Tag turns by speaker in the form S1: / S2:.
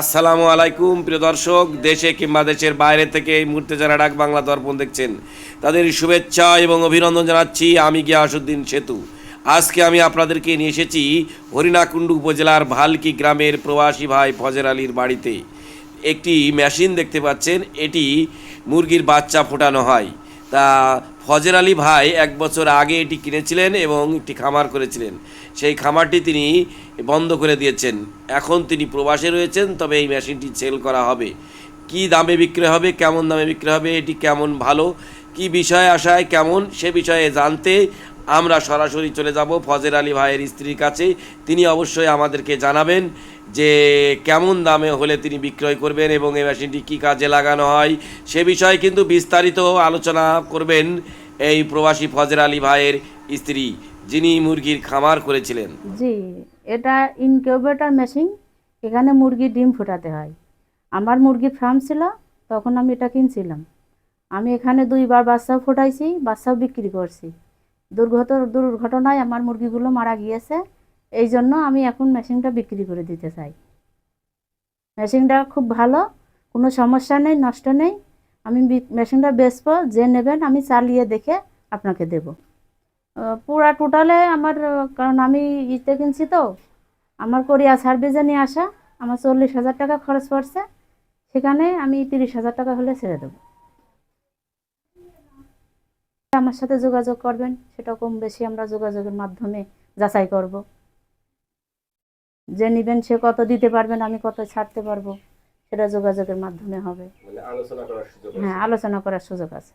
S1: আসসালামু আলাইকুম, প্রিয় দর্শক, দেশে কিংবা দেশের বাইরে থেকে এই মুহূর্তে যারা ডাক বাংলা দর্পণ দেখছেন, তাদের শুভেচ্ছা এবং অভিনন্দন জানাচ্ছি। আমি গিয়াসুদ্দিন সেতু। আজকে আমি আপনাদেরকে নিয়ে এসেছি হরিণাকুণ্ডু উপজেলার ভালকি গ্রামের প্রবাসী ভাই ফজের আলীর বাড়িতে। একটি মেশিন দেখতে পাচ্ছেন, এটি মুরগির বাচ্চা ফোটানো হয়। তা ফজর আলী ভাই এক বছর আগে এটি কিনেছিলেন এবং একটি খামার করেছিলেন। সেই খামারটি তিনি বন্ধ করে দিয়েছেন। এখন তিনি প্রবাসে রয়েছেন, তবে এই মেশিনটি সেল করা হবে। কি দামে বিক্রি হবে, কেমন দামে বিক্রি হবে, এটি কেমন ভালো, কি বিষয়ে আসায় কেমন, সে বিষয়ে জানতে আমরা সরাসরি চলে যাব ফজর আলী ভাইয়ের স্ত্রীর কাছে। তিনি অবশ্যই আমাদেরকে জানাবেন যে কেমন দামে হলে তিনি বিক্রয় করবেন এবং এই মেশিনটি কী কাজে লাগানো হয়। সে বিষয়ে কিন্তু বিস্তারিত আলোচনা করবেন এই প্রবাসী ফজর আলী ভাইয়ের স্ত্রী, যিনি মুরগির খামার করেছিলেন।
S2: জি, এটা ইনকিউবেটর মেশিন, এখানে মুরগি ডিম ফোটাতে হয়। আমার মুরগির ফার্ম ছিল, তখন আমি এটা কিনছিলাম। আমি এখানে দুইবার বাচ্চাও ফোটাইছি, বাচ্চাও বিক্রি করছি। দুর্ঘট দুর্ঘটনায় আমার মুরগিগুলো মারা গিয়েছে। এই জন্য আমি এখন মেশিনটা বিক্রি করে দিতে চাই। মেশিনটা খুব ভালো, কোনো সমস্যা নেই, নষ্ট নেই। আমি মেশিনটা বেচবো, যে নেবেন আমি চালিয়ে দেখে আপনাকে দেবো। পুরা টোটালে আমার, কারণ আমি ইতে কিনছি তো, আমার কোরিয়া সার্ভিসে নিয়ে আসা, আমার চল্লিশ হাজার টাকা খরচ পড়ছে। সেখানে আমি তিরিশ হাজার টাকা হলে ছেড়ে দেবো। আমার সাথে যোগাযোগ করবেন সেটা কম বেশি আমরা যোগাযোগের মাধ্যমে যাচাই করব। যে নিবেন সে কত দিতে পারবেন আমি কত ছাড়তে পারব সেটা যোগাযোগের মাধ্যমে হবে।
S1: মানে আলোচনা করার সুযোগ
S2: হ্যাঁ আলোচনা করার সুযোগ আছে।